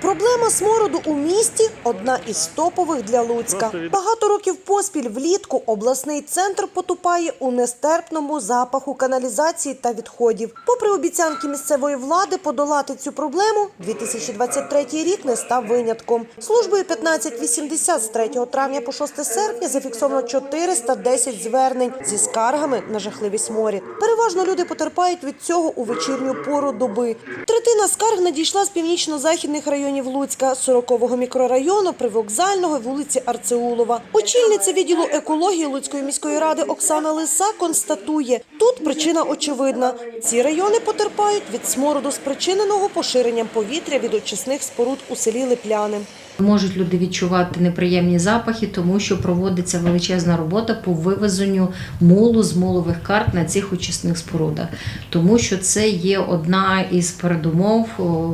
Проблема смороду у місті одна із топових для Луцька. Багато років поспіль влітку обласний центр потупає у нестерпному запаху каналізації та відходів. Попри обіцянки місцевої влади подолати цю проблему, 2023 рік не став винятком. Службою 1580 з 3 травня по 6 серпня зафіксовано 410 звернень зі скаргами на жахливий сморід. Переважно люди потерпають від цього у вечірню пору доби. Третина скарг надійшла з північно-західних районів Луцька, 40-го мікрорайону, привокзального, вулиці Арцеулова. Очільниця відділу екології Луцької міської ради Оксана Лиса констатує, тут причина очевидна. Ці райони потерпають від смороду, спричиненого поширенням повітря від очисних споруд у селі Липляни. Можуть люди відчувати неприємні запахи, тому що проводиться величезна робота по вивезенню мулу з мулових карт на цих очисних спорудах, тому що це є одна із передумов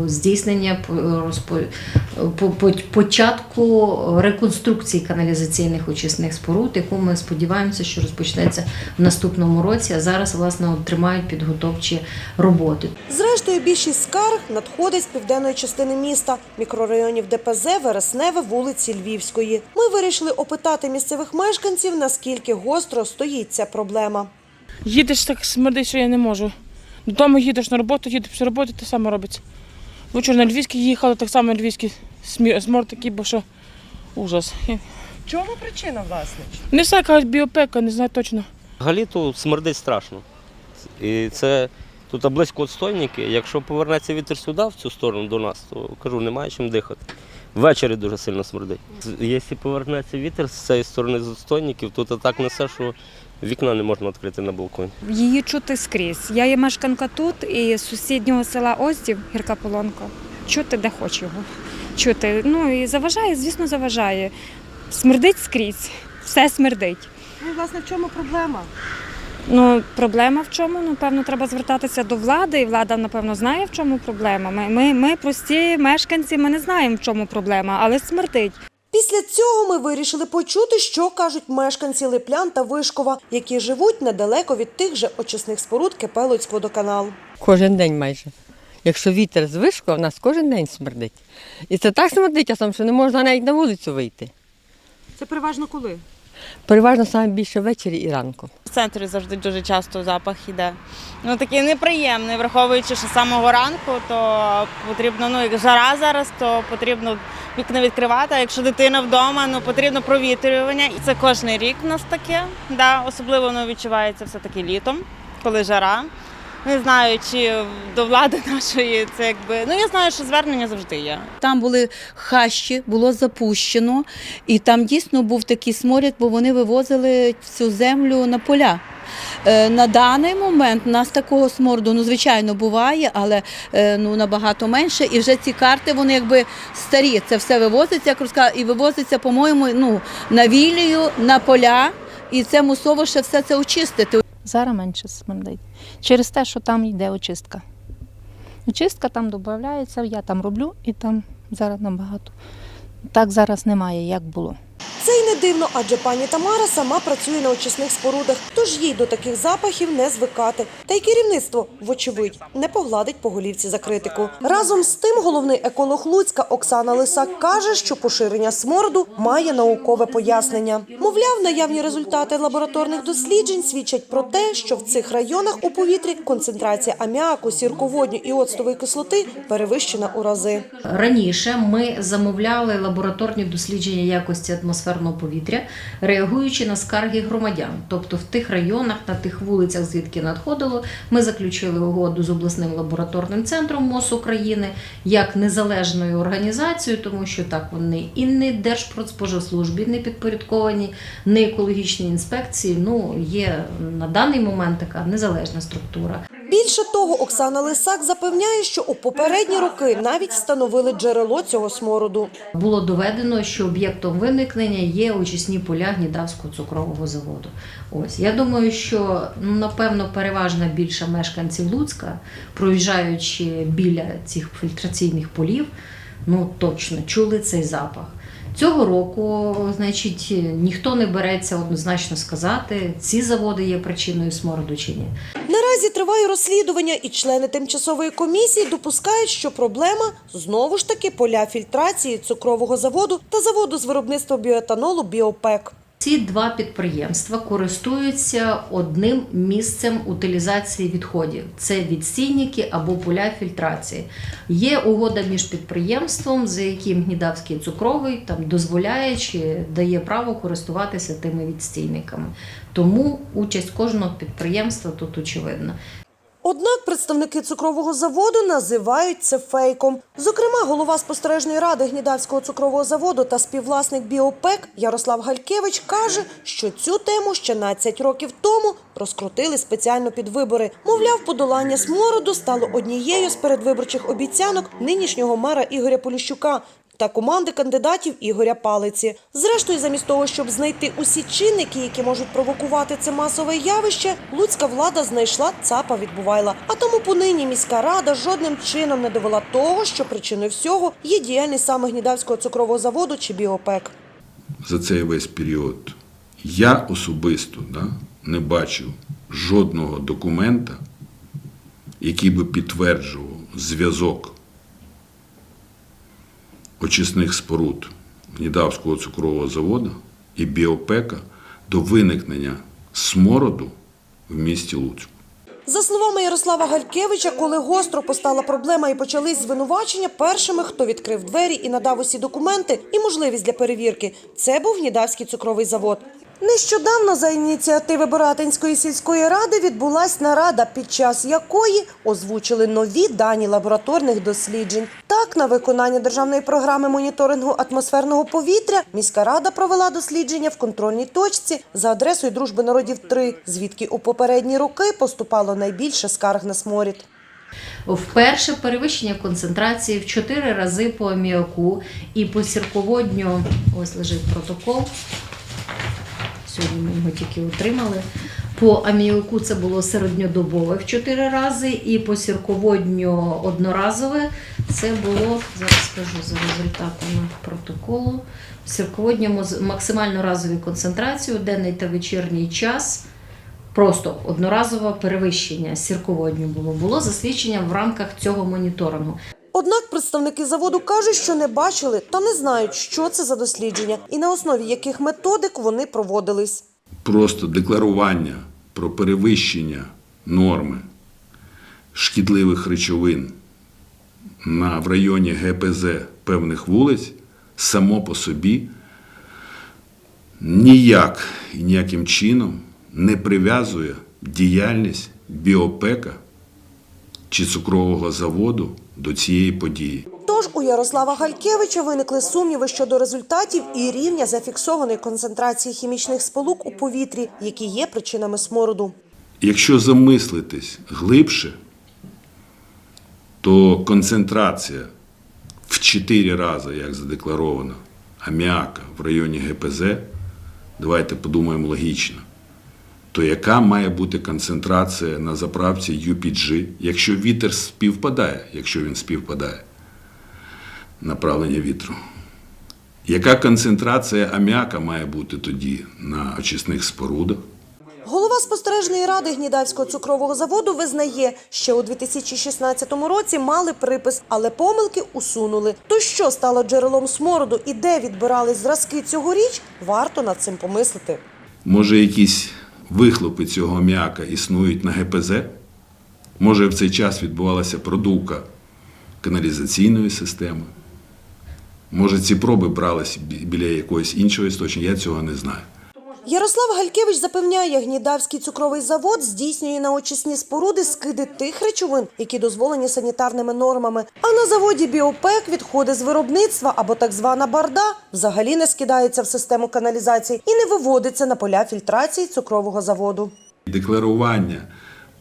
здійснення по- початку реконструкції каналізаційних очисних споруд, яку ми сподіваємося, що розпочнеться в наступному році. А зараз власне тримають підготовчі роботи. Зрештою, більшість скарг надходить з південної частини міста, мікрорайонів ДПЗ, Вересневе, вулиці Львівської. Ми вирішили опитати місцевих мешканців, наскільки гостро стоїть ця проблема. Їдеш так смердить, що я не можу. Додому їдеш на роботу, їдеш після роботи, те саме робиться. Вчора на Львівський їхали, так само на Львівський сморд такий, бо що ужас. Чому причина, власне? Не знаю, кажуть, біопека, не знаю точно. Галіту смердить страшно. І це тут близько отстойники. Якщо повернеться вітер сюди, в цю сторону до нас, то кажу, немає чим дихати. Ввечері дуже сильно смердить. Якщо повернеться вітер з цієї сторони з отстойників, то так несе, що вікна не можна відкрити на балконі. Її чути скрізь. Я є мешканка тут і з сусіднього села Оздів, гірка Полонка. Чути де хоч його. Чути. Ну і заважає, звісно, заважає. Смердить скрізь, все смердить. Ну, власне, в чому проблема? Ну, проблема в чому? Напевно, треба звертатися до влади, і влада, напевно, знає, в чому проблема. Ми, ми, ми прості мешканці, ми не знаємо, в чому проблема, але смердить. Після цього ми вирішили почути, що кажуть мешканці Липлян та Вишкова, які живуть недалеко від тих же очисних споруд КП «Луцькводоканал». Кожен день майже. Якщо вітер з вишку, у нас кожен день смердить. І це так смердить, а сам, що не можна навіть на вулицю вийти. Це переважно коли? Переважно саме більше ввечері і ранку. В центрі завжди дуже часто запах іде. Ну такий неприємний, враховуючи, що самого ранку, то потрібно, ну як жара зараз, то потрібно вікна відкривати. А якщо дитина вдома, ну потрібно провітрювання. І це кожен рік в нас таке. Да, особливо воно відчувається все-таки літом, коли жара. Не знаю, чи до влади нашої це якби. Ну я знаю, що звернення завжди є. Там були хащі, було запущено, і там дійсно був такий сморід, бо вони вивозили цю землю на поля. Е, На даний момент у нас такого сморду, ну звичайно, буває, але е, ну набагато менше. І вже ці карти вони якби старі. Це все вивозиться, як розказала, і вивозиться, по-моєму, ну на вілію, на поля, і це мусово ще все це очистити. Зараз менше смердить. Через те, що там йде очистка. Очистка там додається, я там роблю і там зараз набагато. Так зараз немає, як було. Це й не дивно, адже пані Тамара сама працює на очисних спорудах, тож їй до таких запахів не звикати. Та й керівництво, вочевидь, не погладить по голівці за критику. Разом з тим, головний еколог Луцька Оксана Лисак каже, що поширення смороду має наукове пояснення. Мовляв, наявні результати лабораторних досліджень свідчать про те, що в цих районах у повітрі концентрація аміаку, сірководню і оцтової кислоти перевищена у рази. Раніше ми замовляли лабораторні дослідження якості атмосферного повітря, реагуючи на скарги громадян. Тобто в тих районах, на тих вулицях, звідки надходило, ми заключили угоду з обласним лабораторним центром МОЗ України як незалежною організацією, тому що так вони і не Держпродспоживслужбі не підпорядковані, не екологічній інспекції. Ну є на даний момент така незалежна структура. Більше того, Оксана Лисак запевняє, що у попередні роки навіть встановили джерело цього смороду. Було доведено, що об'єктом виникнення є очисні поля Гнідавського цукрового заводу. Ось я думаю, що ну, напевно переважна більша мешканців Луцька, проїжджаючи біля цих фільтраційних полів, ну точно чули цей запах. Цього року, значить, ніхто не береться однозначно сказати, ці заводи є причиною смороду чи ні. Наразі триває розслідування, і члени тимчасової комісії допускають, що проблема знову ж таки поля фільтрації цукрового заводу та заводу з виробництва біоетанолу Біопек. Ці два підприємства користуються одним місцем утилізації відходів: це відстійники або поля фільтрації. Є угода між підприємством, за яким Гнідавський цукровий там дозволяє чи дає право користуватися тими відстійниками. Тому участь кожного підприємства тут очевидна. Однак представники цукрового заводу називають це фейком. Зокрема, голова спостережної ради Гнідавського цукрового заводу та співвласник Біопек Ярослав Галькевич каже, що цю тему ще 15 років тому розкрутили спеціально під вибори. Мовляв, подолання смороду стало однією з передвиборчих обіцянок нинішнього мера Ігоря Поліщука. Та команди кандидатів Ігоря Палиці. Зрештою, замість того, щоб знайти усі чинники, які можуть провокувати це масове явище, луцька влада знайшла ЦАПа відбувайла. А тому понині міська рада жодним чином не довела того, що причиною всього є діяльність саме Гнідавського цукрового заводу чи Біопек. за цей весь період я особисто да, не бачив жодного документа, який би підтверджував зв'язок очисних споруд Нідавського цукрового заводу і біопека до виникнення смороду в місті Луцьку. За словами Ярослава Галькевича, коли гостро постала проблема і почались звинувачення, першими, хто відкрив двері і надав усі документи і можливість для перевірки, це був Гнідавський цукровий завод. Нещодавно за ініціативи Боратинської сільської ради відбулась нарада, під час якої озвучили нові дані лабораторних досліджень. Так, на виконання державної програми моніторингу атмосферного повітря міська рада провела дослідження в контрольній точці за адресою Дружби народів 3, звідки у попередні роки поступало найбільше скарг на сморід. Вперше перевищення концентрації в 4 рази по аміаку і по сірководню, ось лежить протокол. Сьогодні ми його тільки отримали. По аміаку це було середньодобове в 4 рази, і по сірководню одноразове це було, зараз скажу за результатами протоколу. В сірководньому максимально разові концентрації у денний та вечірній час. Просто одноразове перевищення сірководню було. Було засвідчення в рамках цього моніторингу. Однак представники заводу кажуть, що не бачили та не знають, що це за дослідження і на основі яких методик вони проводились. Просто декларування про перевищення норми шкідливих речовин на, в районі ГПЗ певних вулиць само по собі ніяк і ніяким чином не прив'язує діяльність біопека чи цукрового заводу до цієї події. Тож у Ярослава Галькевича виникли сумніви щодо результатів і рівня зафіксованої концентрації хімічних сполук у повітрі, які є причинами смороду. Якщо замислитись глибше, то концентрація в 4 рази, як задекларовано, аміака в районі ГПЗ, давайте подумаємо логічно, то яка має бути концентрація на заправці UPG, якщо вітер співпадає, якщо він співпадає, направлення вітру? Яка концентрація аміака має бути тоді на очисних спорудах? Голова спостережної ради Гнідавського цукрового заводу визнає, що у 2016 році мали припис, але помилки усунули. То що стало джерелом смороду і де відбирались зразки цьогоріч, варто над цим помислити. Може, якісь вихлопи цього м'яка існують на ГПЗ? Може, в цей час відбувалася продувка каналізаційної системи? Може, ці проби брались біля якогось іншого істочника? Я цього не знаю. Ярослав Галькевич запевняє, Гнідавський цукровий завод здійснює на очисні споруди скиди тих речовин, які дозволені санітарними нормами. А на заводі Біопек відходи з виробництва або так звана барда взагалі не скидаються в систему каналізації і не виводиться на поля фільтрації цукрового заводу. Декларування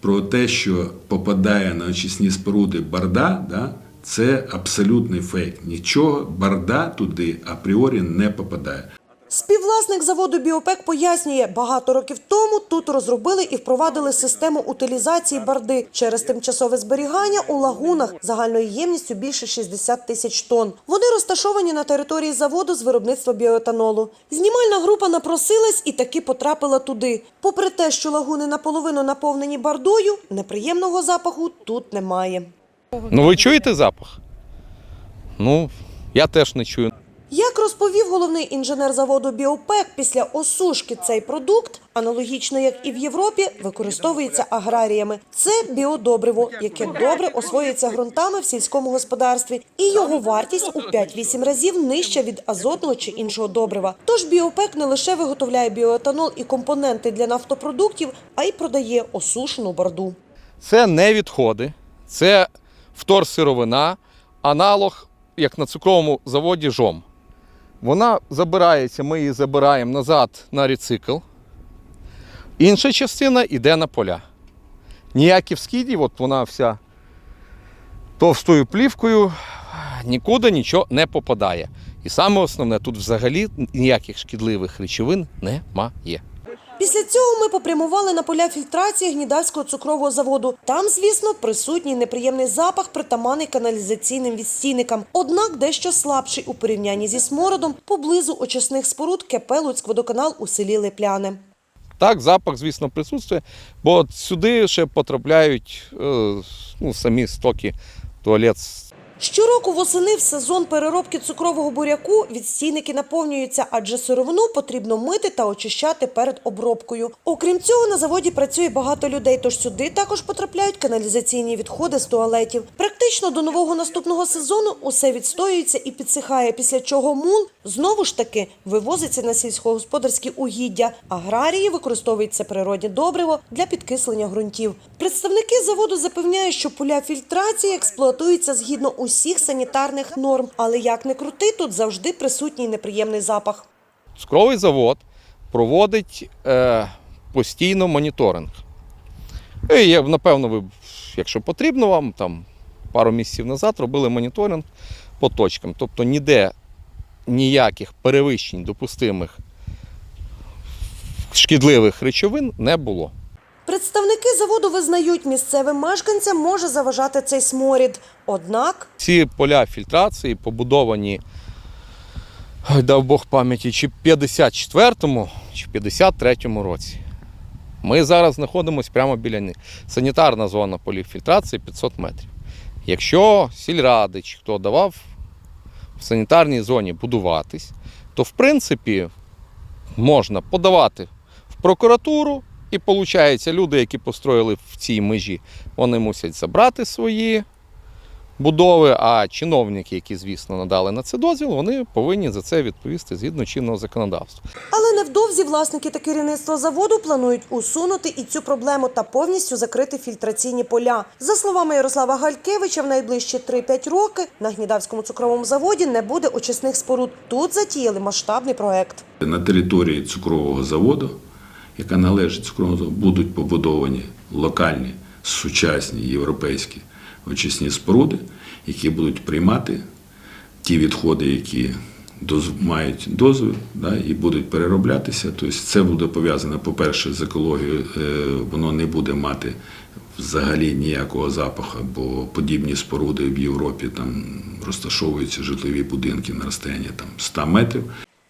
про те, що попадає на очисні споруди барда, да, це абсолютний фейк. Нічого барда туди апріорі не попадає. Співвласник заводу Біопек пояснює, багато років тому тут розробили і впровадили систему утилізації барди через тимчасове зберігання у лагунах загальною ємністю більше 60 тисяч тонн. Вони розташовані на території заводу з виробництва біоетанолу. Знімальна група напросилась і таки потрапила туди. Попри те, що лагуни наполовину наповнені бардою, неприємного запаху тут немає. Ну ви чуєте запах? Ну, я теж не чую. Як розповів головний інженер заводу Біопек, після осушки цей продукт, аналогічно як і в Європі, використовується аграріями. Це біодобриво, яке добре освоюється ґрунтами в сільському господарстві, і його вартість у 5-8 разів нижча від азотного чи іншого добрива. Тож Біопек не лише виготовляє біоетанол і компоненти для нафтопродуктів, а й продає осушену барду. Це не відходи, це вторсировина, аналог, як на цукровому заводі жом. Вона забирається, ми її забираємо назад на рецикл. Інша частина йде на поля. Ніякі вскиді, от вона вся товстою плівкою, нікуди нічого не попадає. І саме основне, тут взагалі ніяких шкідливих речовин немає. Після цього ми попрямували на поля фільтрації гнідальського цукрового заводу. Там, звісно, присутній неприємний запах, притаманий каналізаційним відстійникам. Однак дещо слабший у порівнянні зі смородом поблизу очисних споруд КП «Луцькводоканал» у селі Липляне. Так, запах, звісно, присутствує, бо сюди ще потрапляють е, ну, самі стоки туалет. Щороку восени в сезон переробки цукрового буряку відстійники наповнюються, адже сировину потрібно мити та очищати перед обробкою. Окрім цього, на заводі працює багато людей, тож сюди також потрапляють каналізаційні відходи з туалетів. Практично до нового наступного сезону усе відстоюється і підсихає, після чого мул знову ж таки вивозиться на сільськогосподарські угіддя. Аграрії використовують це природне добриво для підкислення ґрунтів. Представники заводу запевняють, що поля фільтрації експлуатуються згідно усіх санітарних норм, але як не крути, тут завжди присутній неприємний запах. Цукровий завод проводить е, постійно моніторинг. І, напевно, ви, якщо потрібно вам, там пару місяців назад робили моніторинг по точкам. Тобто ніде ніяких перевищень допустимих шкідливих речовин не було. Представники заводу визнають, місцевим мешканцям може заважати цей сморід. Однак Ці поля фільтрації побудовані, дав Бог пам'яті, чи в 54-му, чи в 53-му році. Ми зараз знаходимося прямо біля них. Санітарна зона полів фільтрації 500 метрів. Якщо сільрадич, хто давав в санітарній зоні будуватись, то в принципі можна подавати в прокуратуру, і виходить, люди, які построїли в цій межі, вони мусять забрати свої будови, а чиновники, які, звісно, надали на це дозвіл, вони повинні за це відповісти згідно чинного законодавства. Але невдовзі власники та керівництво заводу планують усунути і цю проблему та повністю закрити фільтраційні поля. За словами Ярослава Галькевича, в найближчі 3-5 роки на Гнідавському цукровому заводі не буде очисних споруд. Тут затіяли масштабний проект. На території цукрового заводу, яка належить цукровому заводу, будуть побудовані локальні, сучасні європейські очисні споруди, які будуть приймати ті відходи, які доз- мають дозвіл да, і будуть перероблятися. Тобто це буде пов'язано, по-перше, з екологією, е, воно не буде мати взагалі ніякого запаху, бо подібні споруди в Європі там розташовуються житлові будинки на розстоянні там 100 метрів.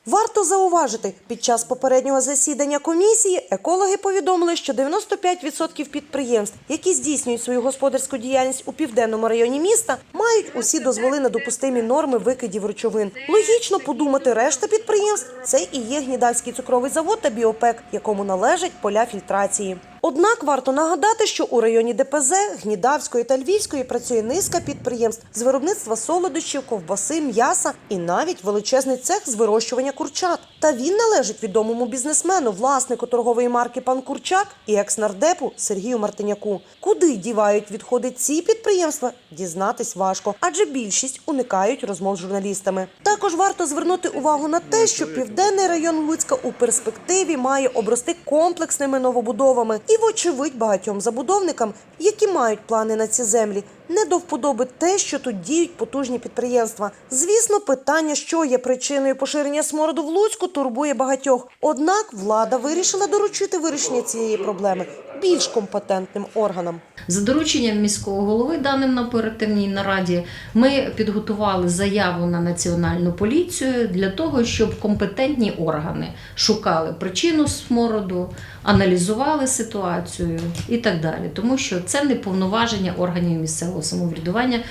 Варто зауважити, під час попереднього засідання комісії екологи повідомили, що 95% підприємств, які здійснюють свою господарську діяльність у південному районі міста, мають усі дозволи на допустимі норми викидів речовин. Логічно подумати, решта підприємств це і є Гнідальський цукровий завод та біопек, якому належать поля фільтрації. Однак варто нагадати, що у районі ДПЗ, Гнідавської та Львівської працює низка підприємств з виробництва солодощів, ковбаси, м'яса і навіть величезний цех з вирощування курчат. Та він належить відомому бізнесмену, власнику торгової марки Пан Курчак і екс-нардепу Сергію Мартиняку. Куди дівають відходи ці підприємства, дізнатись важко, адже більшість уникають розмов з журналістами. Також варто звернути увагу на те, що південний район Луцька у перспективі має обрости комплексними новобудовами, і, вочевидь, багатьом забудовникам, які мають плани на ці землі, Не до вподоби те, що тут діють потужні підприємства. Звісно, питання, що є причиною поширення смороду в Луцьку, турбує багатьох. Однак влада вирішила доручити вирішення цієї проблеми більш компетентним органам. За дорученням міського голови, даним на оперативній нараді, ми підготували заяву на національну поліцію для того, щоб компетентні органи шукали причину смороду, аналізували ситуацію і так далі, тому що це не повноваження органів місцевого самоврядування.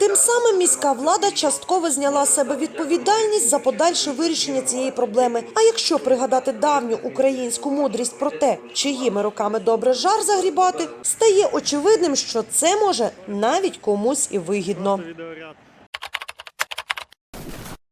Тим самим міська влада частково зняла себе відповідальність за подальше вирішення цієї проблеми. А якщо пригадати давню українську мудрість про те, чиїми руками добре жар загрібати, стає очевидним, що це може навіть комусь і вигідно.